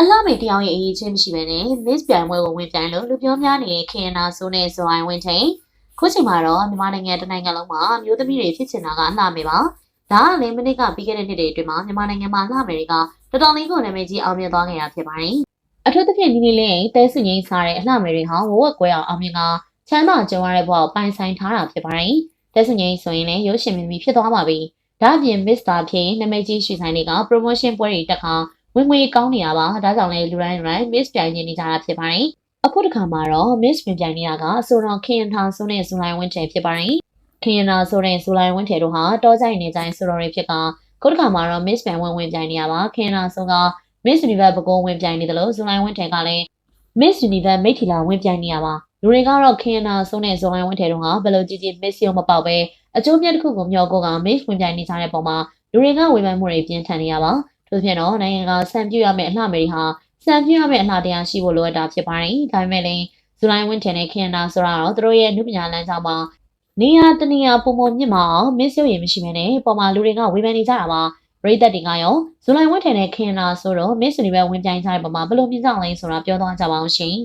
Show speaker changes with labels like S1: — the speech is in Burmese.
S1: အလှမေတယောက်ရဲ့အရေးချင်းမရှိဘဲနဲ့ Miss ပြိုင်ပွဲကိုဝင်ပြိုင်လို့လူပြောများနေတဲ့ခင်နာဆိုးနဲ့ဇိုအိုင်ဝင်းထိန်ခုချိန်မှာတော့မြန်မာနိုင်ငံတစ်နိုင်ငံလုံးမှာမျိုးသမီးတွေဖြစ်ချင်တာကအလှမေပါဒါကလည်းမနစ်ကပြီးခဲ့တဲ့နှစ်တွေအတွင်းမှာမြန်မာနိုင်ငံမှာလှမေတွေကတော်တော်လေးကိုနာမည်ကြီးအောင်မြင်သွားခဲ့တာဖြစ်ပါတယ်အထူးသဖြင့်ဒီနေ့လေးတဲစငိမ့်စားတဲ့အလှမေတွေဟာဝဝက်ကွဲအောင်အောင်မြင်ကချမ်းသာကြုံရတဲ့ဘဝကိုပိုင်ဆိုင်ထားတာဖြစ်ပါတယ်တဲစငိမ့်ဆိုရင်လည်းရုပ်ရှင်မင်းမီဖြစ်သွားပါပြီဒါအပြင် Mr. ဖြစ်ရင်နာမည်ကြီးရွှေဆိုင်တွေက promotion ပွဲတွေတက်ခါ ဝင်ငွေကောင်းနေရပါဒါကြောင့်လည်းလူတိုင်းလူတိုင်း Miss ပြိုင်နေကြတာဖြစ်ပါတယ်အခုတစ်ခါမှာတော့ Miss ဝင်ပြိုင်နေတာကဆိုတော့ခင်ယန်ထောင်ဆိုတဲ့ဇူလိုင်ဝင်းထဲဖြစ်ပါတယ်ခင်ယန်ထောင်ဆိုတဲ့ဇူလိုင်ဝင်းထဲတို့ဟာတောကြိုင်နေကြိုင်ဆိုတော်တွေဖြစ်ကခုတစ်ခါမှာတော့ Miss ပြိုင်ဝင်ဝင်ပြိုင်နေရပါခင်ယန်ထောင်ဆိုက Miss Universe ဘကုံဝင်ပြိုင်နေတယ်လို့ဇူလိုင်ဝင်းထဲကလည်း Miss Universe မိထီလာဝင်ပြိုင်နေရပါလူတွေကတော့ခင်ယန်ထောင်ဆိုတဲ့ဇူလိုင်ဝင်းထဲတို့ဟာဘယ်လိုကြည့်ကြည့် Miss ရုံမပေါက်ပဲအကျိုးမြတ်တစ်ခုကိုမျှော်ကိုက Miss ဝင်ပြိုင်နေကြတဲ့ပုံမှာလူတွေကဝေဖန်မှုတွေပြင်းထန်နေရပါ ထို့ပြင်တော့နိုင်ငံကစံပြရမယ့်အလှမေတွေဟာစံပြရမယ့်အလှတရားရှိဖို့လိုအပ်တာဖြစ်ပါတယ်ဒါပေမဲ့လည်းဇူလိုင်ဝင်းထင်တဲ့ခင်နာဆိုတာတော့သူတို့ရဲ့အမှုပညာလမ်းကြောင်းမှာနေရာတနေရာပုံပုံမြင့်မအောင်မင်းစိုးရင်မရှိမဲနဲ့ပေါ်မှာလူတွေကဝေဖန်နေကြတာပါပရိသတ်တွေကရောဇူလိုင်ဝင်းထင်တဲ့ခင်နာဆိုတော့မင်းစနီပဲဝင်ပြိုင်ကြတဲ့ပုံမှာဘယ်လိုမြင်ကြလဲဆိုတာပြောသွားကြပါအောင်ရှင်